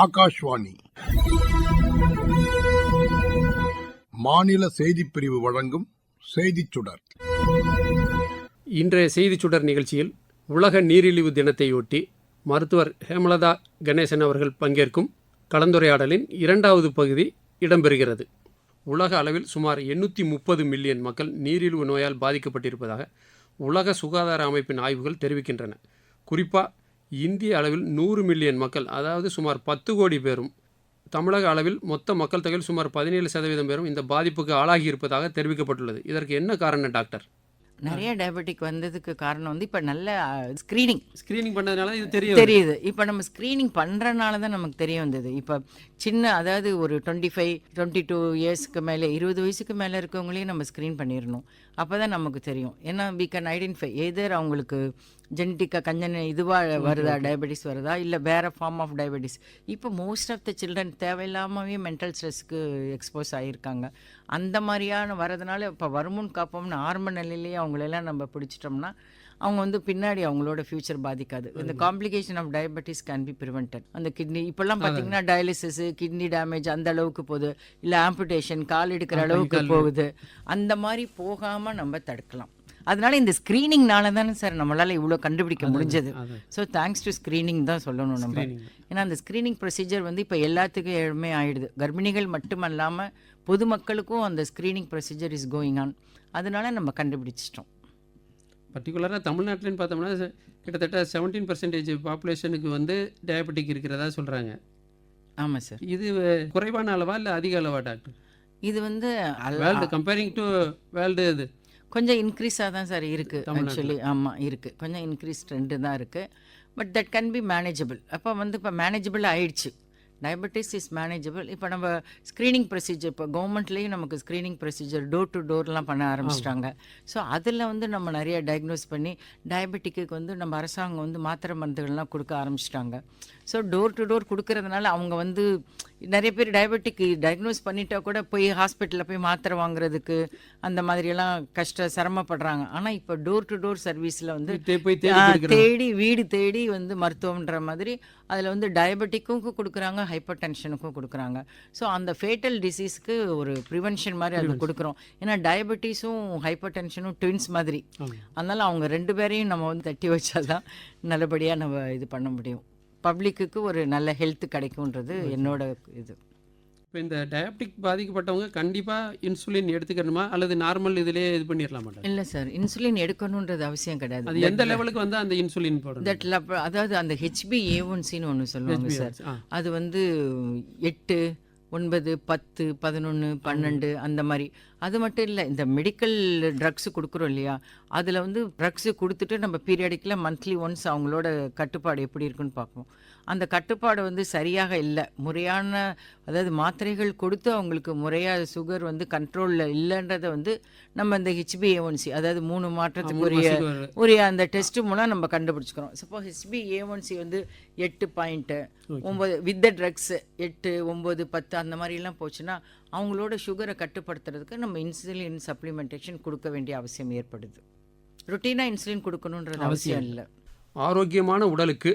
ஆகாஷ்வாணி. மாநில செய்திப் பிரிவு வழங்கும் செய்திச் சுடர். இன்றைய செய்திச் சுடர் நிகழ்ச்சியில் உலக நீரிழிவு தினத்தையொட்டி மருத்துவர் ஹேமலதா கணேசன் அவர்கள் பங்கேற்கும் கலந்துரையாடலின் இரண்டாவது பகுதி இடம்பெறுகிறது. உலக அளவில் சுமார் எண்ணூற்றி முப்பது மில்லியன் மக்கள் நீரிழிவு நோயால் பாதிக்கப்பட்டிருப்பதாக உலக சுகாதார அமைப்பின் ஆய்வுகள் தெரிவிக்கின்றன. குறிப்பாக இந்திய அளவில் நூறு மில்லியன் மக்கள் அதாவது சுமார் பத்து கோடி பேரும் தமிழக அளவில் மொத்த மக்கள் தொகையில் சுமார் பதினேழு சதவீதம் பேரும் இந்த பாதிப்புக்கு ஆளாகி இருப்பதாக தெரிவிக்கப்பட்டுள்ளது. இதற்கு என்ன காரணம் டாக்டர்? நிறைய டயபெட்டிக் வந்ததுக்கு காரணம் வந்து இப்போ நல்ல ஸ்க்ரீனிங் ஸ்கிரீனிங் பண்ணதுனால இது தெரியும் தெரியுது. இப்போ நம்ம ஸ்க்ரீனிங் பண்ணுறனால தான் நமக்கு தெரிய வந்தது. இப்போ சின்ன அதாவது ஒரு டுவெண்ட்டி ஃபைவ் டுவெண்ட்டி டூ இயர்ஸ்க்கு மேலே இருபது வயசுக்கு மேலே இருக்கவங்களையும் நம்ம ஸ்க்ரீன் பண்ணிடணும். அப்போ தான் நமக்கு தெரியும். ஏன்னா வி கேன் ஐடென்டிஃபை எதர் அவங்களுக்கு ஜெனட்டிக்காக கஞ்சன இதுவாக வருதா டயபெட்டிஸ் வருதா இல்லை வேறு ஃபார்ம் ஆஃப் டயபெட்டிஸ் இப்போ மோஸ்ட் ஆஃப் த சில்ட்ரன் தேவையில்லாமவே மென்டல் ஸ்ட்ரெஸ்க்கு எக்ஸ்போஸ் ஆகியிருக்காங்க அந்த மாதிரியான வரதுனால இப்போ வருமுன் காப்போம்னு ஆரம்ப நிலையிலேயே அவங்களெல்லாம் நம்ம பிடிச்சிட்டோம்னா அவங்க வந்து பின்னாடி அவங்களோட ஃபியூச்சர் பாதிக்காது. இந்த complication of diabetes can be prevented அந்த கிட்னி இப்போல்லாம் பார்த்தீங்கன்னா டயாலிசிஸ் கிட்னி டேமேஜ் அந்த அளவுக்கு போகுது. இல்லை ஆம்புடேஷன் கால் எடுக்கிற அளவுக்கு போகுது. அந்த மாதிரி போகாமல் நம்ம தடுக்கலாம். அதனால இந்த ஸ்க்ரீனிங்னால தானே சார் நம்மளால் இவ்வளோ கண்டுபிடிக்க முடிஞ்சது. ஸோ தேங்க்ஸ் டு ஸ்க்ரீனிங் தான் சொல்லணும் நம்ம. ஏன்னா அந்த ஸ்க்ரீனிங் ப்ரொசீஜர் வந்து இப்போ எல்லாத்துக்கும் எளிமை ஆயிடுது. கர்ப்பிணிகள் மட்டுமல்லாமல் பொதுமக்களுக்கும் அந்த screening procedure is going on அதனால நம்ம கண்டுபிடிச்சிட்டோம். பர்டிகுலராக தமிழ்நாட்டில்னு பார்த்தோம்னா கிட்டத்தட்ட செவன்டீன் பர்சன்டேஜ் பாப்புலேஷனுக்கு வந்து டயபெட்டிக் இருக்கிறதா சொல்கிறாங்க ஆமாம் சார் இது குறைவான அளவா இல்லை அதிக அளவா டாக்டர் இது வந்து வேர்ல்டு கம்பேரிங் டு வேர்ல்டு இது. கொஞ்சம் இன்க்ரீஸாக தான் சார் இருக்குது. ஆக்சுவலி ஆமாம் இருக்குது கொஞ்சம் இன்க்ரீஸ் ட்ரெண்டு தான் இருக்குது but that can be manageable அப்போ வந்து இப்போ மேனேஜபிள் ஆயிடுச்சு. டயபெட்டிஸ் இஸ் மேனேஜபிள் இப்போ நம்ம ஸ்க்ரீனிங் ப்ரொசீஜர் இப்போ கவர்மெண்ட்லேயும் நமக்கு ஸ்க்ரீனிங் ப்ரொசீஜர் டோர் டு டோர்லாம் பண்ண ஆரம்பிச்சிட்டாங்க. ஸோ அதில் வந்து நம்ம நிறைய டயக்னோஸ் பண்ணி டயபெட்டிக்கு வந்து நம்ம அரசாங்கம் வந்து மாத்திரை மருந்துகள்லாம் கொடுக்க ஆரம்பிச்சிட்டாங்க. ஸோ டோர் டு டோர் கொடுக்கறதுனால அவங்க வந்து நிறைய பேர் டயபெட்டிக் டயக்னோஸ் பண்ணிட்டா கூட போய் ஹாஸ்பிட்டலில் போய் மாத்திரை வாங்குறதுக்கு அந்த மாதிரியெல்லாம் கஷ்ட சிரமப்படுறாங்க. ஆனால் இப்போ டோர் டு டோர் சர்வீஸில் வந்து. தேடி வீடு தேடி வந்து மருத்துவம்ன்ற மாதிரி அதில் வந்து டயபெட்டிக்கும் கொடுக்குறாங்க. ஹைப்பர் டென்ஷனுக்கும் கொடுக்குறாங்க. ஸோ அந்த ஃபேட்டல் டிசீஸ்க்கு ஒரு ப்ரிவென்ஷன் மாதிரி அது கொடுக்குறோம். ஏன்னா டயபெட்டிஸும் ஹைப்பர் டென்ஷனும் ட்வின்ஸ் மாதிரி அதனால அவங்க ரெண்டு பேரையும் நம்ம வந்து தட்டி வச்சாதான் நல்லபடியாக நம்ம இது பண்ண முடியும். பப்ளிக்குக்கு ஒரு நல்ல ஹெல்த் கிடைக்கும்ன்றது என்னோட இது. இப்போ இந்த டயபெட்டிக் பாதிக்கப்பட்டவங்க கண்டிப்பாக இன்சுலின் எடுத்துக்கணுமா? அல்லது நார்மல் இதிலே இது பண்ணிடலாமா இல்லை சார் இன்சுலின் எடுக்கணுன்றது அவசியம் கிடையாது. அது எந்த லெவலுக்கு வந்து அந்த இன்சுலின் போடணும்? தட் அதாவது அந்த ஹெச்பி ஏ ஒன்சின்னு ஒன்று சொல்லுவாங்க சார். அது வந்து எட்டு ஒன்பது பத்து பதினொன்று பன்னெண்டு அந்த மாதிரி. அது மட்டும் இல்லை இந்த மெடிக்கல் ட்ரக்ஸ் கொடுக்குறோம் இல்லையா? அதில் வந்து ட்ரக்ஸு கொடுத்துட்டு நம்ம பீரியடிக்கில் மந்த்லி ஒன்ஸ் அவங்களோட கட்டுப்பாடு எப்படி இருக்குன்னு பார்ப்போம். அந்த கட்டுப்பாடு வந்து சரியாக இல்லை. முறையான அதாவது மாத்திரைகள் கொடுத்து அவங்களுக்கு முறையாக சுகர் வந்து கண்ட்ரோலில் இல்லைன்றதை வந்து நம்ம இந்த ஹெச்பிஏஒன்சி அதாவது மூணு மாற்றத்துக்குரிய ஒரு அந்த டெஸ்ட் மூலம் நம்ம கண்டுபிடிச்சிக்கிறோம். சப்போஸ் ஹெச்பி ஏ ஒன்சி வந்து எட்டு பாயிண்ட்டு ஒம்பது வித் த ட்ரக்ஸ் எட்டு ஒம்பது பத்து அந்த மாதிரிலாம் போச்சுன்னா அவங்களோட சுகரை கட்டுப்படுத்துறதுக்கு நம்ம இன்சுலின் சப்ளிமெண்டேஷன் கொடுக்க வேண்டிய அவசியம் ஏற்படுது. ருட்டீனாக இன்சுலின் கொடுக்கணுன்றது அவசியம் இல்லை. ஆரோக்கியமான உடலுக்கு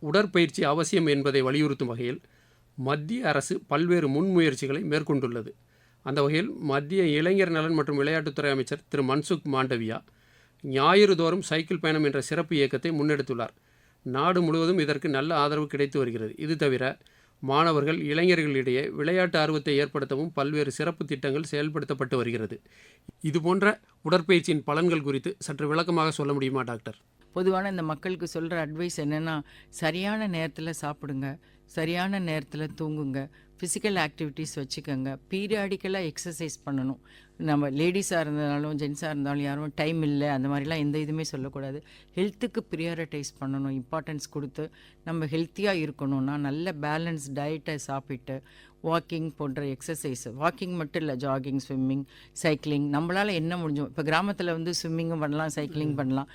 உடற்பயிற்சி அவசியம் என்பதை வலியுறுத்தும் வகையில் மத்திய அரசு பல்வேறு முன்முயற்சிகளை மேற்கொண்டுள்ளது. அந்த வகையில் மத்திய இளைஞர் நலன் மற்றும் விளையாட்டுத்துறை அமைச்சர் திரு. மன்சுக் மாண்டவியா ஞாயிறு தோறும் சைக்கிள் பயணம் என்ற சிறப்பு இயக்கத்தை முன்னெடுத்துள்ளார். நாடு முழுவதும் இதற்கு நல்ல ஆதரவு கிடைத்து வருகிறது. இது தவிர மாணவர்கள் இளைஞர்களிடையே விளையாட்டு ஆர்வத்தை ஏற்படுத்தவும் பல்வேறு சிறப்பு திட்டங்கள் செயல்படுத்தப்பட்டு வருகிறது. இதுபோன்ற உடற்பயிற்சியின் பலன்கள் குறித்து சற்று விளக்கமாக சொல்ல முடியுமா டாக்டர்? பொதுவான இந்த மக்களுக்கு சொல்கிற அட்வைஸ் என்னென்னா சரியான நேரத்தில் சாப்பிடுங்க சரியான நேரத்தில் தூங்குங்க. ஃபிசிக்கல் ஆக்டிவிட்டீஸ் வச்சுக்கோங்க. பீரியாடிக்கலாக எக்ஸசைஸ் பண்ணணும். நம்ம லேடிஸாக இருந்தாலும் ஜென்ஸாக இருந்தாலும் யாரும் டைம் இல்லை அந்த மாதிரிலாம் எந்த இதுவுமே சொல்லக்கூடாது. ஹெல்த்துக்கு ப்ரியாரிட்டைஸ் பண்ணணும். இம்பார்ட்டன்ஸ் கொடுத்து நம்ம ஹெல்த்தியாக இருக்கணும்னா நல்ல பேலன்ஸ் டயட்டை சாப்பிட்டு வாக்கிங் போன்ற எக்ஸசைஸ் வாக்கிங் மட்டும் இல்லை ஜாகிங் ஸ்விம்மிங் சைக்கிளிங் நம்மளால் என்ன முடிஞ்சோம் இப்போ கிராமத்தில் வந்து ஸ்விம்மிங்கும் பண்ணலாம் சைக்கிளிங் பண்ணலாம்.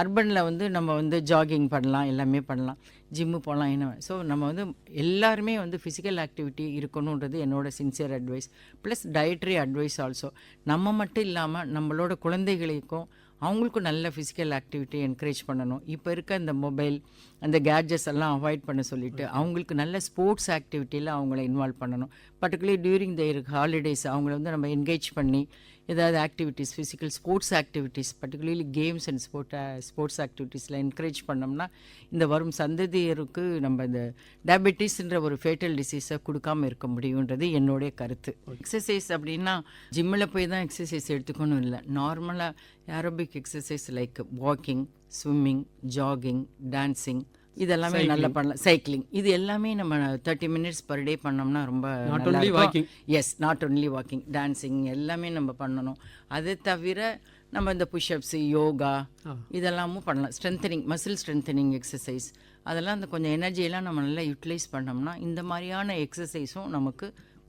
அர்பனில் வந்து நம்ம வந்து ஜாகிங் பண்ணலாம் எல்லாமே பண்ணலாம். ஜிம்மு போகலாம் என்ன ஸோ நம்ம வந்து எல்லாருமே வந்து ஃபிசிக்கல் ஆக்டிவிட்டி இருக்கணுன்றது என்னோட sincere advice plus dietary advice also நம்ம மட்டும் இல்லாமல் நம்மளோட குழந்தைகளுக்கும் அவங்களுக்கும் நல்ல ஃபிசிக்கல் ஆக்டிவிட்டி என்கரேஜ் பண்ணணும். இப்போ இருக்க இந்த மொபைல் அந்த கேட்ஜெட்ஸ் எல்லாம் அவாய்ட் பண்ண சொல்லிட்டு அவங்களுக்கு நல்ல ஸ்போர்ட்ஸ் ஆக்டிவிட்டியில் அவங்கள இன்வால்வ் பண்ணணும். பர்டிகுலர்லி டியூரிங் தயர் ஹாலிடேஸ் அவங்கள வந்து நம்ம என்கேஜ் பண்ணி ஏதாவது activities physical sports activities particularly games and sport sports ஆக்டிவிட்டீஸில் encourage பண்ணோம்னா இந்த வரும் சந்ததியருக்கு நம்ம இந்த டயபெட்டிஸ்ன்ற ஒரு ஃபேட்டல் டிசீஸை கொடுக்காம இருக்க முடியுன்றது என்னுடைய கருத்து. எக்ஸசைஸ் அப்படின்னா ஜிம்மில் போய் தான் எக்ஸசைஸ் எடுத்துக்கணும் இல்லை. நார்மலாக aerobic exercise like walking swimming jogging dancing இதெல்லாமே நல்லா பண்ணலாம். சைக்கிளிங் இது எல்லாமே நம்ம தேர்ட்டி மினிட்ஸ் பர் டே பண்ணோம்னா ரொம்ப. Yes not only walking dancing எல்லாமே நம்ம பண்ணணும். அது தவிர நம்ம இந்த புஷ்அப்ஸ் யோகா இதெல்லாமும் பண்ணலாம். ஸ்ட்ரென்தனிங் மசில் ஸ்ட்ரென்தனிங் எக்ஸசைஸ் அதெல்லாம் அந்த கொஞ்சம் எனர்ஜியெல்லாம் நம்ம நல்லா யூட்டிலைஸ் பண்ணோம்னா இந்த மாதிரியான எக்ஸசைஸும் நமக்கு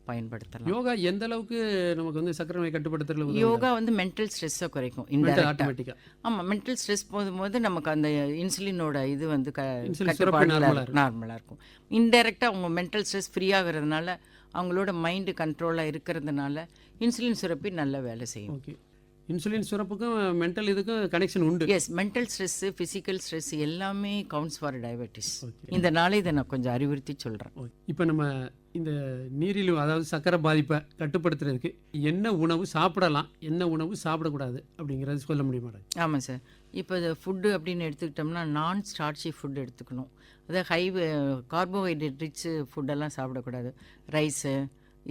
பயன்படுத்தலாம் யோகா எந்த அளவுக்கு நமக்கு வந்து சர்க்கரை நோய் கட்டுப்படுத்துறதுல உதவுது? யோகா வந்து மென்டல் ஸ்ட்ரெஸ்ஸை குறைக்கும் இன்டெரக்டாக automatic-ஆ. ஆமாம் மென்டல் ஸ்ட்ரெஸ் போகும்போது நமக்கு அந்த இன்சுலினோட இது வந்து க. நார்மலாக இருக்கும் இன்டெரக்டாக அவங்க மென்டல் ஸ்ட்ரெஸ் ஃப்ரீ ஆகிறதுனால அவங்களோட மைண்டு கண்ட்ரோலாக இருக்கிறதுனால இன்சுலின் சுரப்பி நல்ல வேலை செய்யும் ஓகே இன்சுலின் சுரப்புக்கும் மென்டல் இதுக்கும் கனெக்ஷன் உண்டு. Yes mental stress physical stress எல்லாமே கவுண்ட்ஸ் ஃபார் டயபெட்டிஸ் இந்த நாளே இதை நான் கொஞ்சம் அறிவுறுத்தி சொல்கிறேன் இப்போ நம்ம இந்த நீரிழிவு அதாவது சர்க்கரை பாதிப்பை கட்டுப்படுத்துறதுக்கு என்ன உணவு சாப்பிடலாம் என்ன உணவு சாப்பிடக்கூடாது அப்படிங்கிறது சொல்ல முடியுமா? ஆமாம் சார் இப்போ இது ஃபுட்டு அப்படின்னு எடுத்துக்கிட்டோம்னா நான் ஸ்டார்ச்சி ஃபுட் எடுத்துக்கணும். அதாவது ஹை கார்போஹைட்ரேட் ரிச் ஃபுட்டெல்லாம் சாப்பிடக்கூடாது. ரைஸு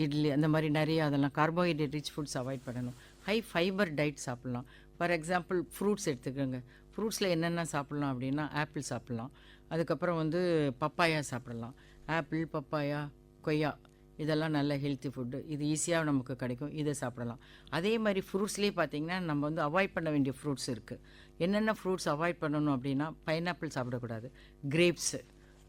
இட்லி அந்த மாதிரி நிறைய அதெல்லாம் கார்போஹைட்ரேட் ரிச் ஃபுட்ஸ் அவாய்ட் பண்ணணும். ஹை ஃபைபர் டயட் சாப்பிட்லாம். ஃபார் எக்ஸாம்பிள் ஃப்ரூட்ஸ் எடுத்துக்கோங்க. ஃப்ரூட்ஸில் என்னென்ன சாப்பிட்லாம் அப்படின்னா ஆப்பிள் சாப்பிட்லாம். அதுக்கப்புறம் வந்து பப்பாயா சாப்பிடலாம். ஆப்பிள் பப்பாயா கொய்யா இதெல்லாம் நல்ல ஹெல்த்தி ஃபுட்டு இது ஈஸியாக நமக்கு கிடைக்கும். இதை சாப்பிடலாம். அதே மாதிரி ஃப்ரூட்ஸ்லேயே பார்த்தீங்கன்னா நம்ம வந்து அவாய்ட் பண்ண வேண்டிய ஃப்ரூட்ஸ் இருக்குது என்னென்ன ஃப்ரூட்ஸ் அவாய்ட் பண்ணணும் அப்படின்னா பைனாப்பிள் சாப்பிடக்கூடாது. கிரேப்ஸு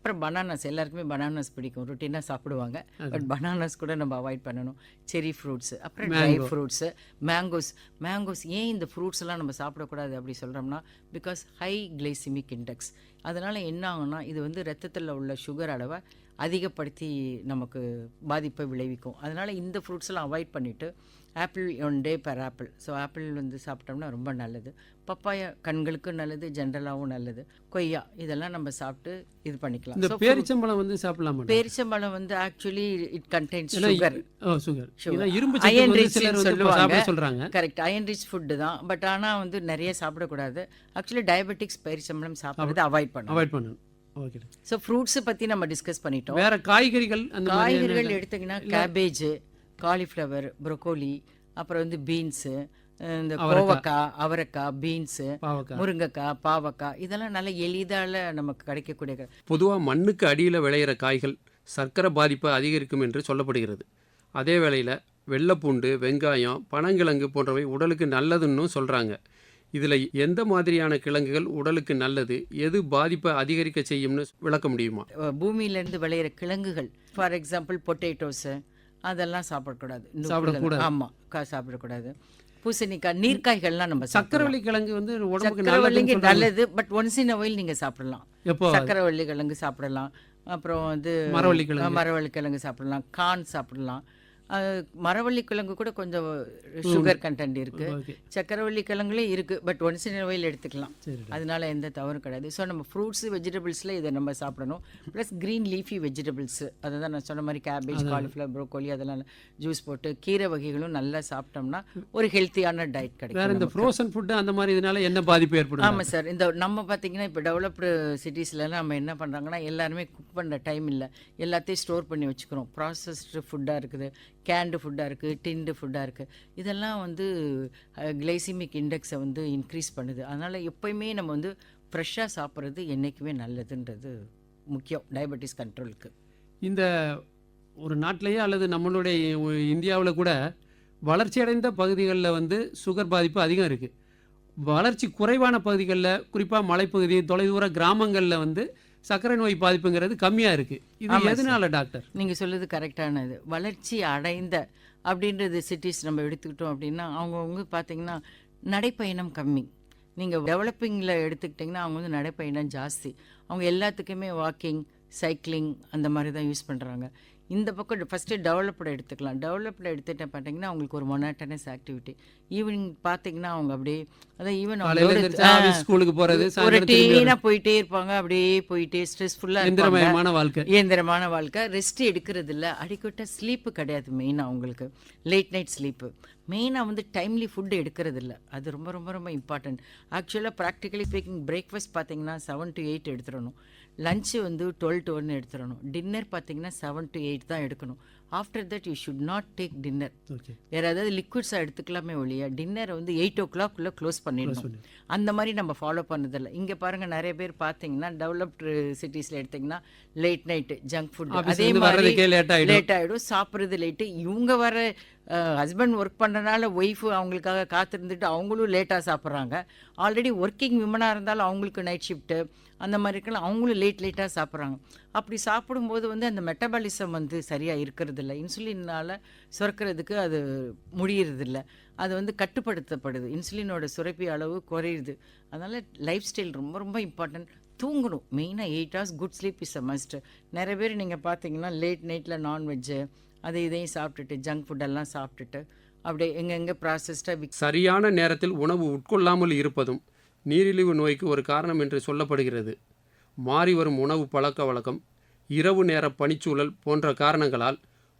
அப்புறம் பனானாஸ் எல்லாருக்குமே பனானாஸ் பிடிக்கும். ருட்டீனாக சாப்பிடுவாங்க. பட் பனானாஸ் கூட நம்ம அவாய்ட் பண்ணணும். செரி ஃப்ரூட்ஸு அப்புறம் ட்ரை ஃப்ரூட்ஸு மேங்கோஸ் மேங்கோஸ் ஏன் இந்த ஃப்ரூட்ஸ் எல்லாம் நம்ம சாப்பிடக்கூடாது அப்படி சொல்கிறோம்னா பிகாஸ் ஹை கிளைசிமிக் இண்டெக்ஸ் அதனால் என்ன ஆகும்னா இது வந்து ரத்தத்தில் உள்ள சுகர் அளவை அதிகப்படுத்தி நமக்கு பாதிப்பை விளைவிக்கும். அதனால் இந்த ஃப்ரூட்ஸ் எல்லாம் அவாய்ட் பண்ணிவிட்டு apple one day per apple so apple வந்து சாப்பிட்டோம்னா ரொம்ப நல்லது. பப்பாயா கண்களுக்கும் நல்லது ஜென்ரலாகவும் நல்லது. கொய்யா இதெல்லாம் நம்ம சாப்பிட்டு இது பண்ணிக்கலாம். இந்த பேரிச்சம்பழம் வந்து சாப்பிடலாமா? பேரிச்சம்பழம் வந்து ஆக்சுவலி இட் கண்டென்ஸ் ஏன்னா சுகர் சுகர் இரும்பு இப்போ சாப்பிட சொல்லுவாங்க. சொல்றாங்க. கரெக்ட் அயன் ரிச் ஃபுட்டு தான். பட் ஆனால் வந்து நிறைய சாப்பிடக்கூடாது. ஆக்சுவலி டயபெட்டிக்ஸ் பேரிச்சம்பழம் சாப்பிட்றது அவாய்ட் பண்ணணும். அவாய்ட் பண்ணணும். ஓகே. ஸோ ஃப்ரூட்ஸை பற்றி நம்ம டிஸ்கஸ் பண்ணிட்டோம். வேற காய்கறிகள் அந்த காய்கறிகள் எடுத்தீங்கன்னா கேபேஜ் காலிஃப்ளவர் ப்ரொக்கோலி அப்புறம் வந்து பீன்ஸு இந்த கோவக்காய் அவரைக்காய் பீன்ஸு பாவக்காய் முருங்கைக்காய் பாவக்காய் இதெல்லாம் நல்ல எளிதால நமக்கு கிடைக்கக்கூடிய பொதுவாக மண்ணுக்கு அடியில் விளையிற காய்கள் சர்க்கரை பாதிப்பை அதிகரிக்கும் என்று சொல்லப்படுகிறது. அதே வேளையில் வெள்ளைப்பூண்டு வெங்காயம் பனங்கிழங்கு போன்றவை உடலுக்கு நல்லதுன்னு சொல்கிறாங்க இதில் எந்த மாதிரியான கிழங்குகள் உடலுக்கு நல்லது எது பாதிப்பை அதிகரிக்க செய்யும்னு விளக்க முடியுமா? பூமியிலேருந்து விளையிற கிழங்குகள் ஃபார் எக்ஸாம்பிள் பொட்டேட்டோஸு அதெல்லாம் சாப்பிடக்கூடாது. சாப்பிடக்கூடாது. கிழங்கு- ஆமா கா சாப்பிடக்கூடாது. பூசணிக்காய் நீர்க்காய்கள்லாம் நம்ம சக்கரவள்ளி கிழங்கு வந்து உடம்புக்கு நல்லது பட் ஒன்ஸ் இன் ஒயில் நீங்க சாப்பிடலாம். சக்கரவள்ளி கிழங்கு சாப்பிடலாம். அப்புறம் வந்து மரவள்ளி கிழங்கு. மரவள்ளி கிழங்கு சாப்பிடலாம். கார்ன் சாப்பிடலாம். மரவள்ளி கிழங்கு கூட கொஞ்சம் சுகர் கண்டென்ட் இருக்கு. ஓகே சக்கரவள்ளி கிழங்குலேயும் இருக்கு பட் ஒன்ஸ் இன் ஒயில் எடுத்துக்கலாம். அதனால எந்த தவறும் கிடையாது. ஸோ நம்ம ஃப்ரூட்ஸ் வெஜிடபிள்ஸில் இதை நம்ம சாப்பிடணும். ப்ளஸ் க்ரீன் லீஃபி வெஜிடபிள்ஸ் அதை தான் நான் சொன்ன மாதிரி கேபேஜ் காலிஃப்ளவர் ப்ரோக்கோலி அதெல்லாம் ஜூஸ் போட்டு கீரை வகைகளும் நல்லா சாப்பிட்டோம்னா ஒரு ஹெல்த்தியான டயட் வேற கிடைக்கும் இந்த ஃப்ரோசன் ஃபுட்டு அந்த மாதிரி இதனால என்ன பாதிப்பு ஏற்படும்? ஆமாம் சார் இந்த நம்ம பார்த்தீங்கன்னா இப்போ டெவலப்டு சிட்டிஸ்லலாம் நம்ம என்ன பண்ணுறாங்கன்னா எல்லாருமே குக் பண்ண டைம் இல்லை. எல்லாத்தையும் ஸ்டோர் பண்ணி வச்சுக்கிறோம். ப்ராசஸ்டு ஃபுட்டாக இருக்குது. கேண்டு ஃபுட்டாக இருக்குது டின்டு ஃபுட்டாக இருக்குது இதெல்லாம் வந்து கிளைசிமிக் இண்டெக்ஸை வந்து இன்க்ரீஸ் பண்ணுது. அதனால் எப்போயுமே நம்ம வந்து ஃப்ரெஷ்ஷாக சாப்பிட்றது என்றைக்குமே நல்லதுன்றது முக்கியம் டயபெட்டிஸ் கண்ட்ரோலுக்கு. இந்த ஒரு நாட்டிலேயே அல்லது நம்மளுடைய இந்தியாவில் கூட வளர்ச்சி அடைந்த பகுதிகளில் வந்து சுகர் பாதிப்பு அதிகம் இருக்குது வளர்ச்சி குறைவான பகுதிகளில் குறிப்பாக மலைப்பகுதி தொலைதூர கிராமங்களில் வந்து சர்க்கரை நோய் பாதிப்புங்கிறது கம்மியாக இருக்குது இது எதனால டாக்டர்? நீங்கள் சொல்லுது கரெக்டானது. வளர்ச்சி அடைந்த அப்படின்றது சிட்டிஸ் நம்ம எடுத்துக்கிட்டோம் அப்படின்னா அவங்கவுங்க பார்த்தீங்கன்னா நடைப்பயணம் கம்மி. நீங்கள் டெவலப்பிங்கில் எடுத்துக்கிட்டிங்கன்னா அவங்க வந்து நடைப்பயணம் ஜாஸ்தி. அவங்க எல்லாத்துக்குமே வாக்கிங் சைக்கிளிங் அந்த மாதிரி தான் யூஸ் பண்ணுறாங்க இந்த பக்கம் ஃபஸ்ட்டு டெவலப்டு எடுத்துக்கலாம். டெவலப்டு எடுத்துட்டு பார்த்தீங்கன்னா அவங்களுக்கு ஒரு மொனாட்டனஸ் ஆக்டிவிட்டி ஈவினிங் பார்த்தீங்கன்னா அவங்க அப்படியே அதான் ஈவன் ஸ்கூலுக்கு போறது ஒரு சாயந்தரம் திரும்பி டீனா போயிட்டே இருப்பாங்க அப்படியே போயிட்டே ஸ்ட்ரெஸ்ஃபுல்லாக இருப்பாங்க. எந்திரமயமான வாழ்க்கை. இயந்திரமான வாழ்க்கை. ரெஸ்ட் எடுக்கிறது இல்லை அடிக்கட்ட ஸ்லீப்பு கிடையாது மெயினாக அவங்களுக்கு. லேட் நைட் ஸ்லீப்பு மெயினாக வந்து டைம்லி ஃபுட்டு எடுக்கிறது இல்லை அது ரொம்ப ரொம்ப ரொம்ப இம்பார்ட்டன்ட் ஆக்சுவலாக ப்ராக்டிக்கலி ஸ்பீக்கிங் பிரேக்ஃபாஸ்ட் பார்த்தீங்கன்னா செவன் டு எயிட் எடுத்துடணும். லஞ்சு வந்து டுவெல் டு ஒன் எடுத்துடணும். டின்னர் பார்த்தீங்கன்னா செவன் டு எயிட் தான் எடுக்கணும். After that you should not take dinner வேறு ஏதாவது லிக்விட்ஸாக எடுத்துக்கலாமே ஒழிய டின்னரை வந்து எயிட் ஓ கிளாக்குள்ளே க்ளோஸ் பண்ணிடணும். அந்த மாதிரி நம்ம ஃபாலோ பண்ணதில்லை. இங்கே பாருங்கள் நிறைய பேர் பார்த்தீங்கன்னா டெவலப்டு சிட்டிஸில் எடுத்திங்கன்னா லேட் நைட்டு ஜங்க் ஃபுட் அதே மாதிரி. லேட் ஆகிடும் சாப்பிட்றது லேட்டு இவங்க வர ஹஸ்பண்ட் ஒர்க் பண்ணுறனால ஒய்ஃபு அவங்களுக்காக காத்திருந்துட்டு அவங்களும் லேட்டாக சாப்பிட்றாங்க. ஆல்ரெடி ஒர்க்கிங் விமனாக இருந்தாலும் அவங்களுக்கு நைட் ஷிஃப்ட்டு அந்த மாதிரி இருக்கலாம். அவங்களும் லேட் லேட்டாக சாப்பிட்றாங்க. அப்படி சாப்பிடும்போது வந்து அந்த மெட்டபாலிசம் வந்து சரியாக இருக்கிறதில்ல. இன்சுலினால் சுரக்கிறதுக்கு அது முடியறதில்ல. அது வந்து கட்டுப்படுத்தப்படுது. இன்சுலினோட சுரப்பி அளவு குறையுது. அதனால் லைஃப் ஸ்டைல் ரொம்ப ரொம்ப இம்பார்ட்டன்ட் தூங்கணும். மெயினாக eight hours good sleep is a must நிறைய பேர் நீங்கள் பார்த்தீங்கன்னா லேட் நைட்டில் நான்வெஜ்ஜு அதை இதையும் சாப்பிட்டுட்டு ஜங்க் ஃபுட்டெல்லாம் சாப்பிட்டுட்டு அப்படியே எங்கெங்கே ப்ராசஸ்டாக சரியான நேரத்தில் உணவு உட்கொள்ளாமல் இருப்பதும் நீரிழிவு நோய்க்கு ஒரு காரணம் என்று சொல்லப்படுகிறது. மாறி வரும் உணவு பழக்க வழக்கம் இரவு நேர பனிச்சூழல் போன்ற காரணங்களால்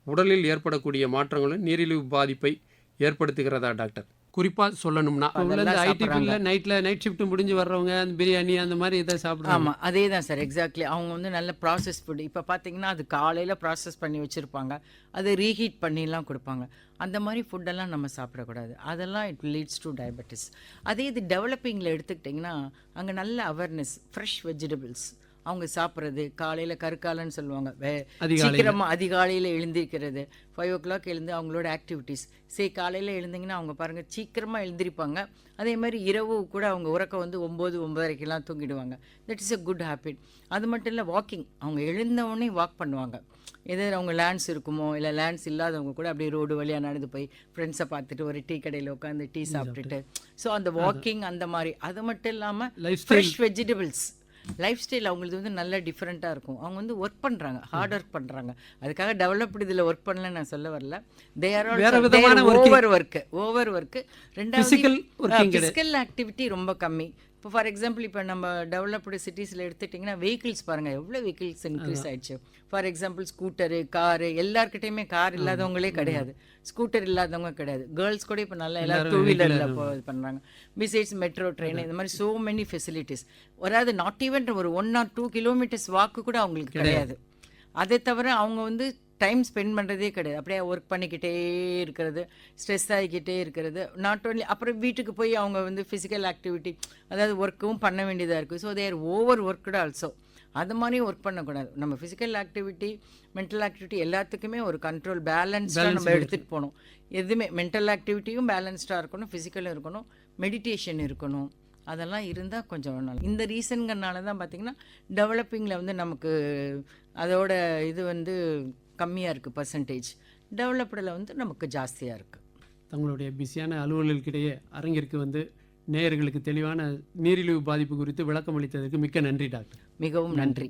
உடலில் ஏற்படக்கூடிய மாற்றங்களும் நீரிழிவு பாதிப்பை ஏற்படுத்துகிறதா டாக்டர்? குறிப்பாக சொல்லணும்னா. அதெல்லாம் ஐடி. ஃபீல்டில் நைட்டில் நைட் ஷிஃப்ட் முடிஞ்சு வர்றவங்க அந்த பிரியாணி அந்த மாதிரி இதை சாப்பிடுவாங்க ஆமாம் அதே தான் சார் எக்ஸாக்ட்லி அவங்க வந்து நல்ல ப்ராசஸ் ஃபுட் இப்போ பார்த்தீங்கன்னா அது காலையில் ப்ராசஸ் பண்ணி வச்சுருப்பாங்க. அதை ரீஹீட் பண்ணிலாம் கொடுப்பாங்க. அந்த மாதிரி ஃபுட்டெல்லாம் நம்ம சாப்பிடக்கூடாது. அதெல்லாம் இட் லீட்ஸ் டு டயபெட்டிஸ் அதே இது டெவலப்பிங்கில் எடுத்துக்கிட்டிங்கன்னா அங்கே நல்ல அவேர்னஸ் ஃப்ரெஷ் வெஜிடபிள்ஸ் அவங்க சாப்பிட்றது காலையில் கருக்காலன்னு சொல்லுவாங்க. வே. சீக்கிரமாக அதிகாலையில் எழுந்திருக்கிறது. ஃபைவ் ஓ கிளாக் எழுந்து அவங்களோட ஆக்டிவிட்டீஸ் சரி காலையில் எழுந்திங்கன்னா அவங்க பாருங்கள் சீக்கிரமாக எழுந்திருப்பாங்க. அதே மாதிரி இரவு கூட அவங்க உறக்கம் வந்து ஒம்பது ஒம்பதரைக்கெல்லாம் தூங்கிடுவாங்க. That is a good habit அது மட்டும் இல்லை வாக்கிங் அவங்க எழுந்த உடனே வாக் பண்ணுவாங்க. எது அவங்க லேண்ட்ஸ் இருக்குமோ இல்லை லேண்ட்ஸ் இல்லாதவங்க கூட அப்படியே ரோடு வழியாக நடந்து போய் ஃப்ரெண்ட்ஸை பார்த்துட்டு ஒரு டீ கடையில் உட்காந்து டீ சாப்பிட்டுட்டு. ஸோ அந்த வாக்கிங் அந்த மாதிரி. அது மட்டும் இல்லாமல். ஃப்ரெஷ் வெஜிடபிள்ஸ் லைஃப் ஸ்டைல் அவங்களுக்கு வந்து நல்லா டிஃப்ரெண்ட்டாக இருக்கும். அவங்க வந்து ஒர்க் பண்ணுறாங்க ஹார்ட் ஒர்க் பண்ணுறாங்க அதுக்காக டெவலப்டு இதில் ஒர்க் பண்ணல நான் சொல்ல வரல. They are. Over work over work கிடையாது. ஃபிசிக்கல் ஆக்டிவிட்டி ரொம்ப கம்மி. இப்போ ஃபார் எக்ஸாம்பிள் இப்போ நம்ம டெவலப்டு சிட்டிஸில் எடுத்துட்டிங்கன்னா வெஹிக்கிள்ஸ் பாருங்கள் எவ்வளோ வெஹிக்கிள்ஸ் இன்க்ரீஸ் ஆயிடுச்சு. ஃபார் எக்ஸாம்பிள் ஸ்கூட்டரு காரு எல்லார்கிட்டயுமே கார் இல்லாதவங்களே கிடையாது. ஸ்கூட்டர் இல்லாதவங்க கிடையாது. கேர்ள்ஸ் கூட இப்போ நல்லா எல்லாரும் டூ வீலரில் இது பண்ணுறாங்க பிசைட்ஸ் மெட்ரோ ட்ரெயின் இந்த மாதிரி சோ மெனி ஃபெசிலிட்டிஸ் அதாவது நாட் ஈவன் ஒரு one or two kilometres walk கூட அவங்களுக்கு கிடையாது. அதை தவிர அவங்க வந்து டைம் ஸ்பெண்ட் பண்ணுறதே கிடையாது. அப்படியே ஒர்க் பண்ணிக்கிட்டே இருக்கிறது ஸ்ட்ரெஸ் ஆகிக்கிட்டே இருக்கிறது. நாட் ஓன்லி அப்புறம் வீட்டுக்கு போய் அவங்க வந்து ஃபிசிக்கல் ஆக்டிவிட்டி அதாவது ஒர்க்கும் பண்ண வேண்டியதாக இருக்குது so there over worked also அது மாதிரி ஒர்க் பண்ணக்கூடாது. நம்ம ஃபிசிக்கல் ஆக்டிவிட்டி மென்டல் ஆக்டிவிட்டி எல்லாத்துக்குமே ஒரு கண்ட்ரோல் பேலன்ஸ்டாக நம்ம எடுத்துகிட்டு போகணும். எதுவுமே மென்டல் ஆக்டிவிட்டியும் பேலன்ஸ்டாக இருக்கணும் ஃபிசிக்கலும் இருக்கணும் மெடிடேஷன் இருக்கணும். அதெல்லாம் இருந்தால் கொஞ்சம் நல்லா இந்த ரீசன்கிறனால தான் பார்த்திங்கன்னா டெவலப்பிங்கில் வந்து நமக்கு அதோட இது வந்து கம்மியாக இருக்குது பர்சன்டேஜ் டெவலப்டில் வந்து நமக்கு ஜாஸ்தியாக இருக்குது தங்களுடைய பிஸியான அலுவலர்களுக்கிடையே அரங்கிற்கு வந்து நேயர்களுக்கு தெளிவான நீரிழிவு பாதிப்பு குறித்து விளக்கம் அளித்ததற்கு மிக்க நன்றி டாக்டர். மிகவும் நன்றி.